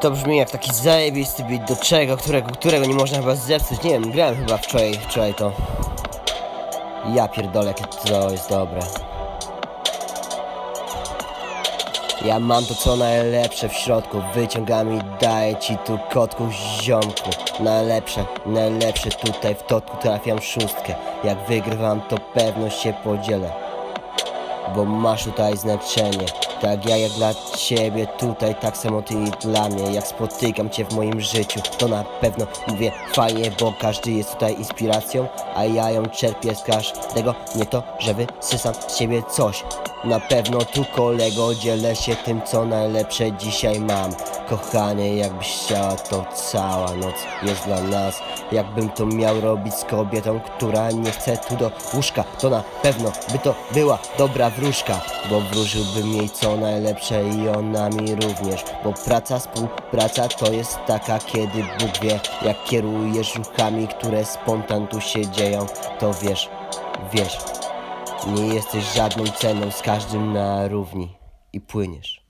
To brzmi jak taki zajebisty beat, do czego, którego, którego nie można chyba zepsuć. Nie wiem, grałem chyba wczoraj, wczoraj to. Ja pierdolę, jakie to jest dobre. Ja mam to co najlepsze w środku Wyciągam i daję ci tu kotku ziomku Najlepsze, najlepsze tutaj w totku trafiam szóstkę Jak wygrywam to pewno się podzielę bo masz tutaj znaczenie. Tak ja jak dla ciebie tutaj, tak samo ty i dla mnie. Jak spotykam cię w moim życiu, to na pewno mówię fajnie Bo każdy jest tutaj inspiracją, a ja ją czerpię z każdego. Nie to, że wysysam z siebie coś Na pewno tu kolego dzielę się tym co najlepsze dzisiaj mam. Kochanie, jakbyś chciała to cała noc jest dla nas. Jakbym to miał robić z kobietą, która nie chce tu do łóżka To na pewno by to była dobra wróżka Bo wróżyłbym jej co najlepsze i ona mi również Bo praca, współpraca to jest taka, kiedy Bóg wie Jak kierujesz ruchami, które spontan tu się dzieją. To wiesz, wiesz Nie jesteś żadną ceną, z każdym na równi. I płyniesz